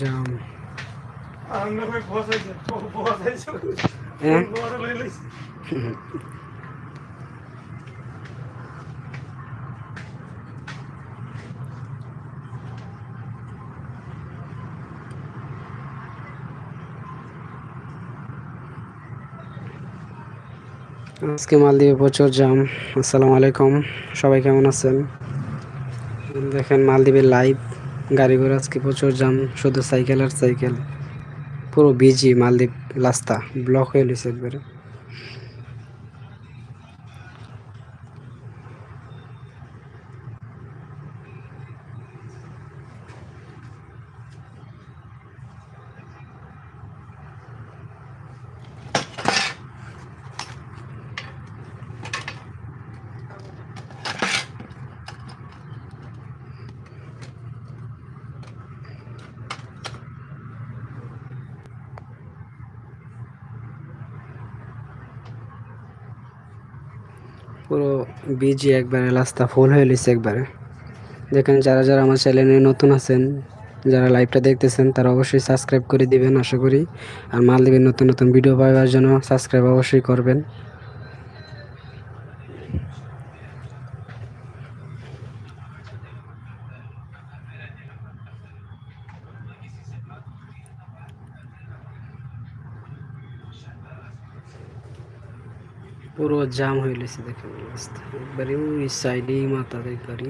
জাম হ্যাঁ? আজকে মালদ্বীপে প্রচুর জাম আসসালামু আলাইকুম। সবাই কেমন আছেন? দেখেন মালদ্বীপের লাইভ গাড়ি ঘোড়া আজকে প্রচুর জাম শুধু সাইকেল আর সাইকেল। পুরো বিজি মালদ্বীপ রাস্তা ব্লক হয়ে গেছে একবারে। পুরো বিজি একবারে, রাস্তা ফুল হয়ে গেছে একবারে। দেখেন যারা যারা আমার চ্যানেলে নতুন আছেন, যারা লাইভটা দেখতেছেন, তারা অবশ্যই সাবস্ক্রাইব করে দিবেন, আশা করি। আর মালদ্বীপের নতুন নতুন ভিডিও পাওয়ার জন্য সাবস্ক্রাইব অবশ্যই করবেন। পুরো জাম হয়ে গেছে দেখেন রাস্তা একবারে ওই সাইডেই মাথা একবারে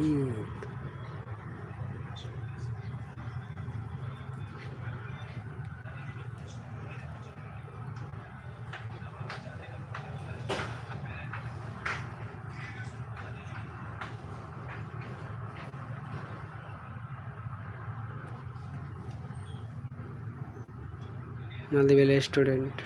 মালদ্বীপের রেস্টুরেন্ট